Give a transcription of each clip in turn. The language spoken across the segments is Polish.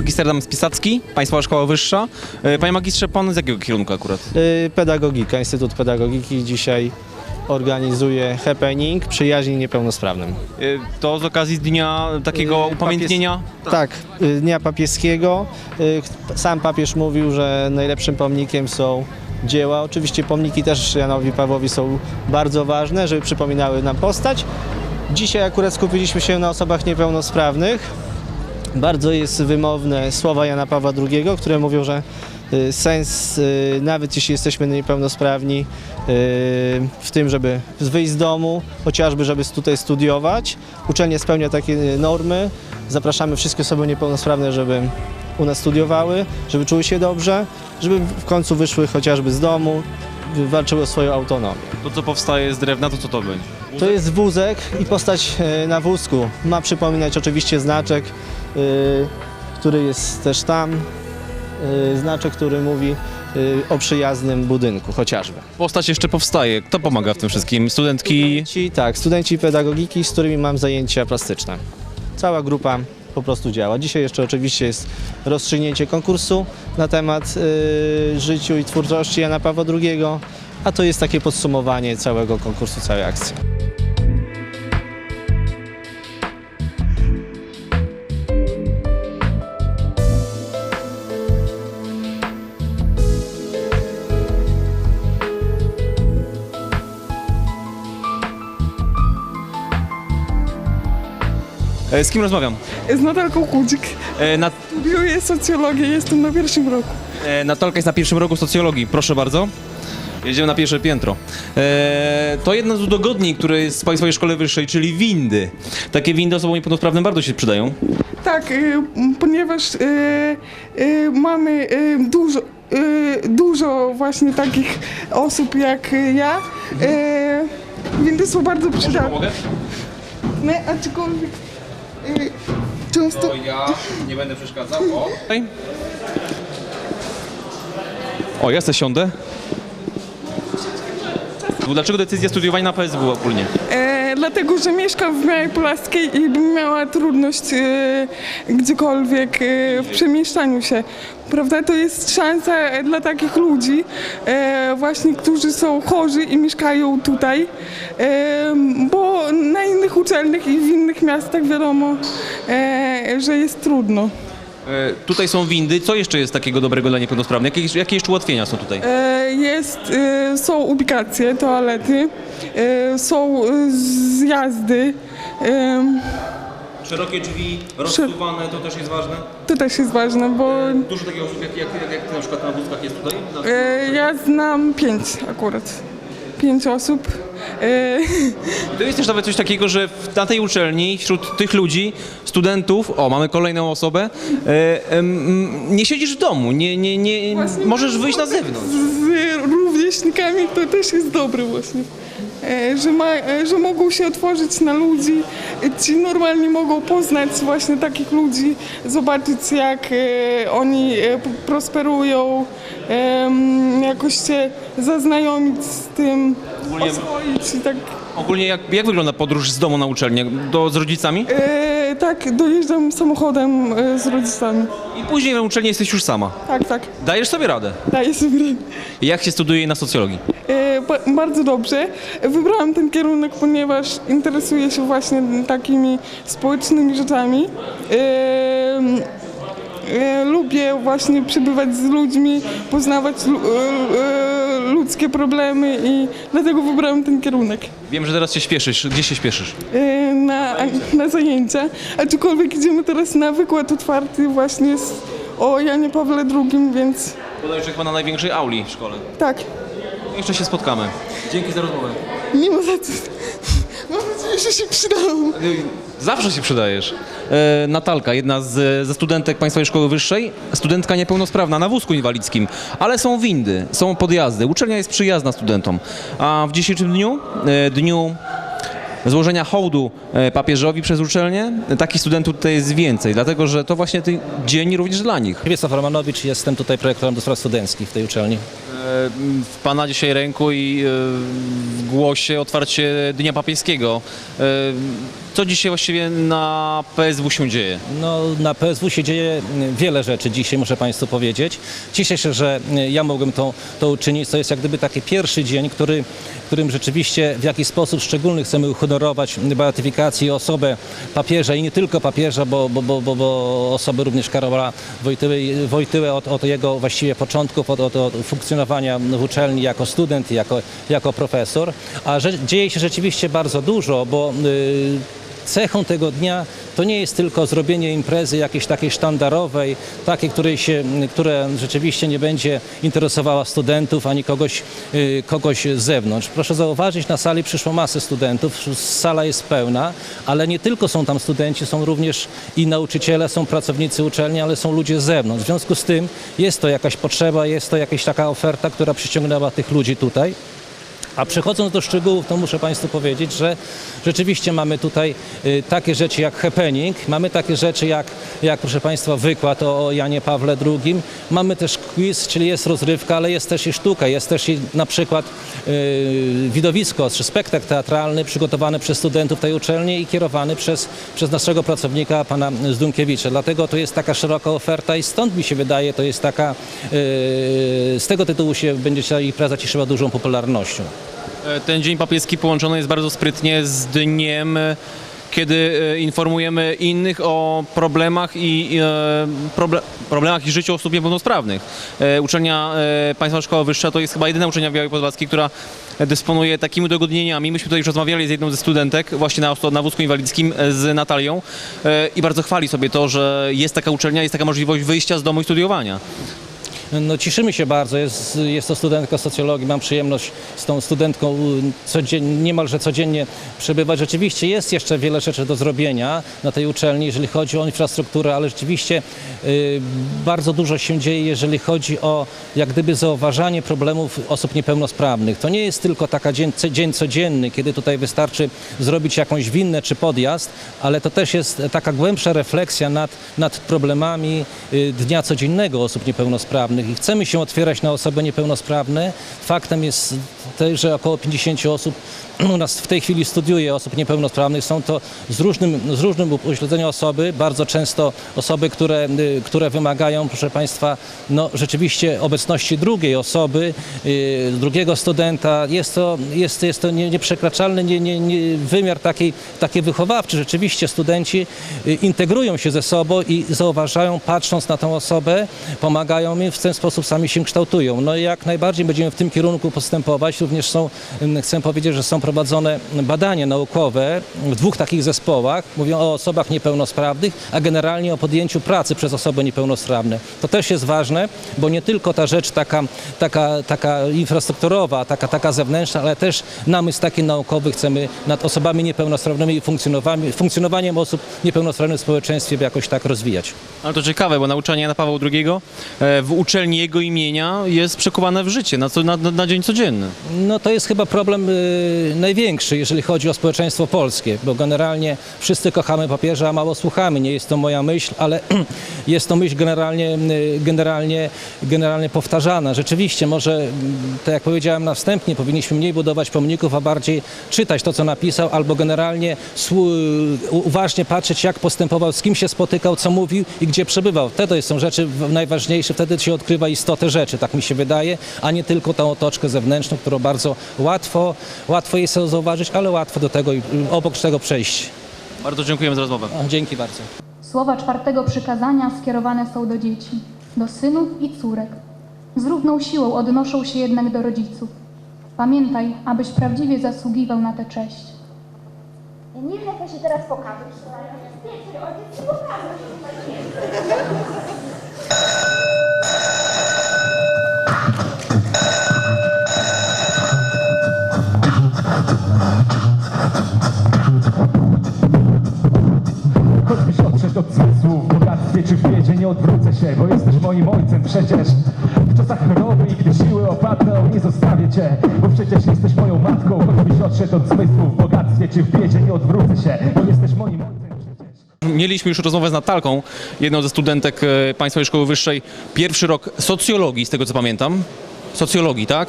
Magister Adam Spisacki, Państwowa Szkoła Wyższa. E, Panie magistrze, pan z jakiego kierunku akurat? Y, Pedagogika, Instytut Pedagogiki dzisiaj organizuje happening przyjaźni niepełnosprawnym. E, To z okazji dnia takiego upamiętnienia? Tak, y, Dnia Papieskiego. Sam papież mówił, że najlepszym pomnikiem są dzieła. Oczywiście pomniki też Janowi Pawłowi są bardzo ważne, żeby przypominały nam postać. Dzisiaj akurat skupiliśmy się na osobach niepełnosprawnych. Bardzo jest wymowne słowa Jana Pawła II, które mówią, że y, sens, y, nawet jeśli jesteśmy niepełnosprawni, y, w tym, żeby wyjść z domu, chociażby, żeby tutaj studiować. Uczelnia spełnia takie normy. Zapraszamy wszystkie osoby niepełnosprawne, żeby u nas studiowały, żeby czuły się dobrze, żeby w końcu wyszły chociażby z domu, walczyły o swoją autonomię. To, co powstaje z drewna, to co to będzie? To jest wózek i postać e, na wózku. Ma przypominać oczywiście znaczek, e, który jest też tam. e, Znaczek, który mówi o przyjaznym budynku chociażby. Postać jeszcze powstaje. Kto pomaga w tym wszystkim? Studentki? Ci, tak, studenci pedagogiki, z którymi mam zajęcia plastyczne. Cała grupa po prostu działa. Dzisiaj jeszcze oczywiście jest rozstrzygnięcie konkursu na temat e, życiu i twórczości Jana Pawła II, a to jest takie podsumowanie całego konkursu, całej akcji. Z kim rozmawiam? Z Natalką Kudzik. E, Nat Studiuję socjologię, jestem na pierwszym roku. e, Natalka jest na pierwszym roku socjologii. Proszę bardzo. Jedziemy na pierwsze piętro. E, to jedno z udogodnień, które jest w Państwowej Szkole Wyższej, czyli windy. Takie windy osobom niepełnosprawnym bardzo się przydają. Tak, y, ponieważ y, y, mamy y, dużo, y, dużo właśnie takich osób jak ja, y, windy są bardzo przydatne. Aczkolwiek często... ja nie będę przeszkadzał. O, o ja se siądę. Dlaczego decyzja studiowania na PSW ogólnie? E, dlatego, że mieszkam w Białej Polaskiej i bym miała trudność e, gdziekolwiek e, w przemieszczaniu się. Prawda, to jest szansa e, dla takich ludzi, właśnie, którzy są chorzy i mieszkają tutaj, bo na innych uczelniach i w innych miastach wiadomo, że jest trudno. E, tutaj są windy. Co jeszcze jest takiego dobrego dla niepełnosprawnych? Jakie, jakie jeszcze ułatwienia są tutaj? E, Jest, e, są ubikacje, toalety, e, są e, zjazdy. Szerokie drzwi, rozsuwane, to też jest ważne. To też jest ważne, bo Dużo takich osób, jak, jak, jak, jak ty na przykład na wózkach jest tutaj. e, ja znam pięć akurat. Pięć osób. E, To jest też nawet coś takiego, że w, na tej uczelni, wśród tych ludzi, studentów, o, mamy kolejną osobę, e, em, nie siedzisz w domu, nie, nie, nie, możesz wyjść na zewnątrz. z rówieśnikami to też jest dobre właśnie. E, Że, ma, e, że mogą się otworzyć na ludzi, e, ci normalnie mogą poznać właśnie takich ludzi, zobaczyć jak oni prosperują, jakoś się zaznajomić z tym, Ogólnie- oswoić i tak. Ogólnie jak, jak wygląda podróż z domu na uczelnię? Do, z rodzicami? E, tak, dojeżdżam samochodem z rodzicami. I później na uczelni jesteś już sama. Tak, tak, Dajesz sobie radę. daję sobie radę. Jak się studiuje na socjologii? E, Bardzo dobrze. Wybrałam ten kierunek, ponieważ interesuję się właśnie takimi społecznymi rzeczami. E, Lubię właśnie przebywać z ludźmi, poznawać e, e, ludzkie problemy i dlatego wybrałam ten kierunek Wiem, że teraz się śpieszysz. Gdzie się śpieszysz? na, na zajęcia. Aczkolwiek idziemy teraz na wykład otwarty właśnie z, o Janie Pawle II, więc Bodajże chyba na największej auli w szkole. tak, Jeszcze się spotkamy. Dzięki za rozmowę. nie ma za co. Mam nadzieję, że się przydało. Zawsze się przydajesz. E, Natalka, jedna z, ze studentek Państwowej Szkoły Wyższej, studentka niepełnosprawna na wózku inwalidzkim, ale są windy, są podjazdy. Uczelnia jest przyjazna studentom. A w dzisiejszym dniu, e, dniu złożenia hołdu e, papieżowi przez uczelnię, takich studentów tutaj jest więcej, dlatego że to właśnie ten dzień również dla nich. Wiesław Romanowicz, jestem tutaj projektorem do spraw studenckich w tej uczelni. E, w Pana dzisiaj ręku i e, w głosie otwarcie Dnia Papieskiego. Co dzisiaj właściwie na PSW się dzieje? No, na PSW się dzieje mm, wiele rzeczy dzisiaj, muszę Państwu powiedzieć. Cieszę się, że mm, ja mogłem to, to uczynić. To jest jak gdyby taki pierwszy dzień, który, którym rzeczywiście w jakiś sposób szczególny chcemy uhonorować beatyfikację osobę papieża i nie tylko papieża, bo, bo, bo, bo, bo osoby również Karola Wojtyły, Wojtyłę od, od jego właściwie początków, od, od, od funkcjonowania w uczelni jako student jako, jako profesor. A że, dzieje się rzeczywiście bardzo dużo, bo y, Cechą tego dnia to nie jest tylko zrobienie imprezy jakiejś takiej sztandarowej, takiej, której się, która rzeczywiście nie będzie interesowała studentów ani kogoś, y, kogoś z zewnątrz. Proszę zauważyć, na sali przyszło masę studentów, sala jest pełna, ale nie tylko są tam studenci, są również i nauczyciele, są pracownicy uczelni, ale są ludzie z zewnątrz. W związku z tym jest to jakaś potrzeba, jest to jakaś taka oferta, która przyciągnęła tych ludzi tutaj. A przechodząc do szczegółów, to muszę Państwu powiedzieć, że rzeczywiście mamy tutaj y, takie rzeczy jak happening, mamy takie rzeczy jak, jak proszę Państwa, wykład o, Janie Pawle II, mamy też quiz, czyli jest rozrywka, ale jest też i sztuka, jest też i na przykład y, widowisko czy spektakl teatralny przygotowany przez studentów tej uczelni i kierowany przez, przez naszego pracownika, pana Zdunkiewicza. Dlatego to jest taka szeroka oferta i stąd mi się wydaje, to jest taka, y, z tego tytułu się będzie ta impreza cieszyła dużą popularnością. E, Ten Dzień Papieski połączony jest bardzo sprytnie z dniem, e, kiedy e, informujemy innych o problemach i proble problemach i życiu osób niepełnosprawnych. Uczelnia Państwa Szkoła Wyższa to jest chyba jedyna uczelnia w Białej Podlaskiej, która dysponuje takimi udogodnieniami. Myśmy tutaj już rozmawiali z jedną ze studentek właśnie na, na wózku inwalidzkim z Natalią i bardzo chwali sobie to, że jest taka uczelnia, jest taka możliwość wyjścia z domu i studiowania. No, cieszymy się bardzo. Jest, jest to studentka socjologii. Mam przyjemność z tą studentką y, codziennie, niemalże codziennie przebywać. Rzeczywiście jest jeszcze wiele rzeczy do zrobienia na tej uczelni, jeżeli chodzi o infrastrukturę, ale rzeczywiście y, bardzo dużo się dzieje, jeżeli chodzi o jak gdyby zauważanie problemów osób niepełnosprawnych. To nie jest tylko taka dzień, dzień codzienny, kiedy tutaj wystarczy zrobić jakąś winnę czy podjazd, ale to też jest taka głębsza refleksja nad, nad problemami y, dnia codziennego osób niepełnosprawnych i chcemy się otwierać na osoby niepełnosprawne. Faktem jest też, że około 50 osób u nas w tej chwili studiuje osób niepełnosprawnych. Są to z różnym, z różnym upośledzeniem osoby, bardzo często osoby, które, y, które wymagają, proszę Państwa, no, rzeczywiście obecności drugiej osoby, y, drugiego studenta. Jest to, jest, jest to nie- nieprzekraczalny nie, nie, nie, wymiar taki, taki wychowawczy. Rzeczywiście studenci y, integrują się ze sobą i zauważają, patrząc na tą osobę, pomagają im, w ten sposób sami się kształtują. No i jak najbardziej będziemy w tym kierunku postępować. Również są, ym, chcę powiedzieć, że są prowadzone badania naukowe w dwóch takich zespołach. Mówią o osobach niepełnosprawnych, a generalnie o podjęciu pracy przez osoby niepełnosprawne. To też jest ważne, bo nie tylko ta rzecz taka, taka, taka infrastrukturowa, taka, taka zewnętrzna, ale też namysł taki naukowy chcemy nad osobami niepełnosprawnymi i funkcjonowaniem, funkcjonowaniem osób niepełnosprawnych w społeczeństwie jakoś tak rozwijać. Ale to ciekawe, bo nauczanie Jana Pawła II e, w uczelni jego imienia jest przekuwane w życie na, co, na, na, dzień codzienny. No to jest chyba problem y, największy, jeżeli chodzi o społeczeństwo polskie, bo generalnie wszyscy kochamy papieża, a mało słuchamy. Nie jest to moja myśl, ale jest to myśl generalnie, y, generalnie, generalnie powtarzana. Rzeczywiście, może, mm, tak jak powiedziałem na wstępnie, powinniśmy mniej budować pomników, a bardziej czytać to, co napisał, albo generalnie uważnie patrzeć, jak postępował, z kim się spotykał, co mówił i gdzie przebywał. Wtedy są rzeczy najważniejsze, wtedy się odkrywa istotę rzeczy, tak mi się wydaje, a nie tylko tą otoczkę zewnętrzną, którą bardzo łatwo, łatwo jest zauważyć, ale łatwo do tego, i- obok tego przejść. Bardzo dziękujemy za rozmowę. Dzięki bardzo. Słowa czwartego przykazania skierowane są do dzieci, do synów i córek. Z równą siłą odnoszą się jednak do rodziców. Pamiętaj, abyś prawdziwie zasługiwał na tę cześć. Niech ja się teraz pokaże. Wiecie, ojciec ci pokaże, się, bo jesteś moim ojcem przecież. W czasach choroby i gdy siły opadną, nie zostawię cię, bo przecież jesteś moją matką. Choćbyś odszedł od zmysłów, w bogactwie czy w biedzie nie odwrócę się, bo jesteśmy moim ojcem przecież. Mieliśmy już rozmowę z Natalką, jedną ze studentek e, Państwowej Szkoły Wyższej, pierwszy rok socjologii, z tego co pamiętam. Socjologii, tak?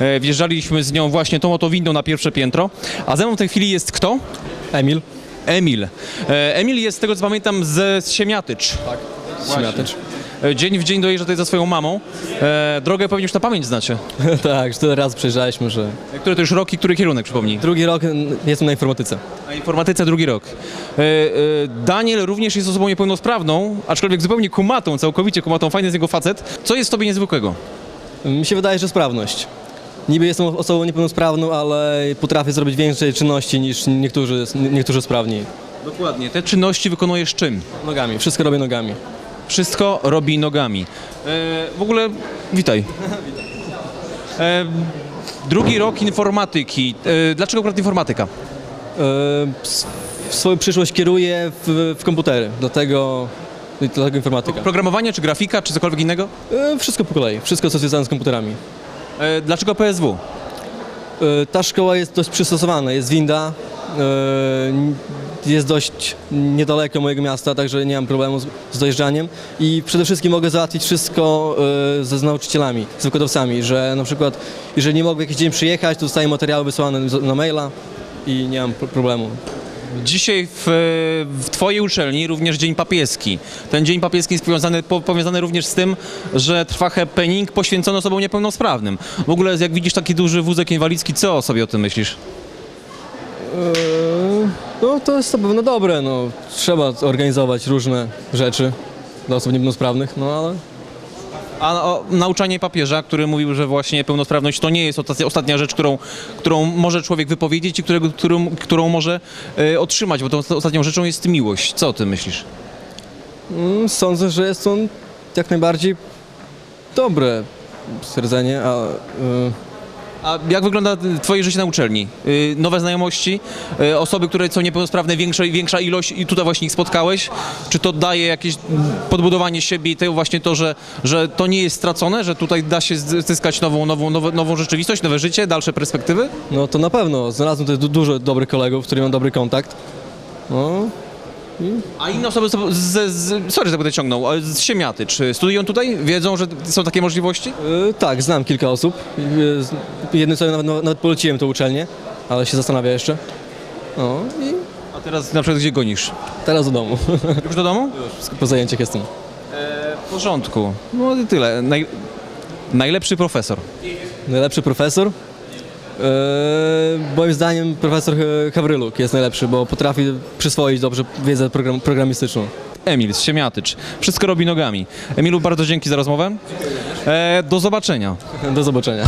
E, Wjeżdżaliśmy z nią właśnie tą oto windą na pierwsze piętro. A ze mną w tej chwili jest kto? Emil. Emil. E, Emil jest z tego co pamiętam z z Siemiatycz. Tak, Śmiatycz. Dzień w dzień dojeżdża tutaj za swoją mamą. E, drogę pewnie już na pamięć znacie. tak, już tyle razy przejrzeliśmy, że... Który to już rok i który kierunek, przypomnij? Drugi rok n- jestem na informatyce. Na informatyce drugi rok. E, e, Daniel również jest osobą niepełnosprawną, aczkolwiek zupełnie kumatą, całkowicie kumatą. Fajny jest jego facet. Co jest w tobie niezwykłego? Mi się wydaje, że sprawność. Niby jestem osobą niepełnosprawną, ale potrafię zrobić więcej czynności niż niektórzy, niektórzy sprawni. Dokładnie. Te czynności wykonujesz czym? Nogami, wszystko robię nogami. Wszystko robi nogami. E, w ogóle witaj. E, drugi rok informatyki. E, dlaczego akurat informatyka? E, swoją przyszłość kieruję w, w komputery, dlatego, dlatego informatyka. Programowanie, czy grafika, czy cokolwiek innego? E, wszystko po kolei, wszystko co związane z komputerami. E, dlaczego PSW? E, Ta szkoła jest dość przystosowana, jest winda, jest dość niedaleko mojego miasta, także nie mam problemu z, dojeżdżaniem i przede wszystkim mogę załatwić wszystko e, ze z nauczycielami, z wykładowcami, że na przykład jeżeli nie mogę jakiś dzień przyjechać, to dostaję materiały wysłane na maila i nie mam pro- problemu. Dzisiaj w, w Twojej uczelni również Dzień Papieski. Ten Dzień Papieski jest powiązany, po, powiązany również z tym, że trwa happening poświęcony osobom niepełnosprawnym. W ogóle jak widzisz taki duży wózek inwalidzki, co sobie o tym myślisz? E, No to jest na pewno dobre, no trzeba organizować różne rzeczy dla osób niepełnosprawnych, no ale A o, nauczanie papieża, który mówił, że właśnie pełnosprawność to nie jest ostatnia, rzecz, którą, którą może człowiek wypowiedzieć i którego, którą, którą może e, otrzymać, bo tą ostatnią rzeczą jest miłość. Co o tym myślisz? mm, sądzę, że jest on jak najbardziej dobre stwierdzenie, a e, A jak wygląda Twoje życie na uczelni? Y, Nowe znajomości, y, osoby, które są niepełnosprawne, większa, większa ilość i tutaj właśnie ich spotkałeś? Czy to daje jakieś podbudowanie siebie i to właśnie to, że, że to nie jest stracone, że tutaj da się zyskać nową, nową, nowe, nową rzeczywistość, nowe życie, dalsze perspektywy? No to na pewno. Znalazłem tutaj du- dużo dobrych kolegów, z którymi mam dobry kontakt. No, A inne osoby, z, z, z, sorry, że tak będę ciągnął, ale z Siemiaty, czy studiują tutaj? Wiedzą, że są takie możliwości? e, tak, znam kilka osób. E, Jednym sobie nawet, nawet poleciłem tą uczelnię, ale się zastanawia jeszcze. No i A teraz na przykład gdzie gonisz? teraz do domu. Już do domu? po zajęciach jestem. W porządku. No i tyle. Naj, najlepszy profesor. Najlepszy profesor? E, moim zdaniem profesor Hawryluk jest najlepszy, bo potrafi przyswoić dobrze wiedzę program, programistyczną. Emil z Siemiatycz. Wszystko robi nogami. Emilu, bardzo dzięki za rozmowę. E, do zobaczenia. Do zobaczenia.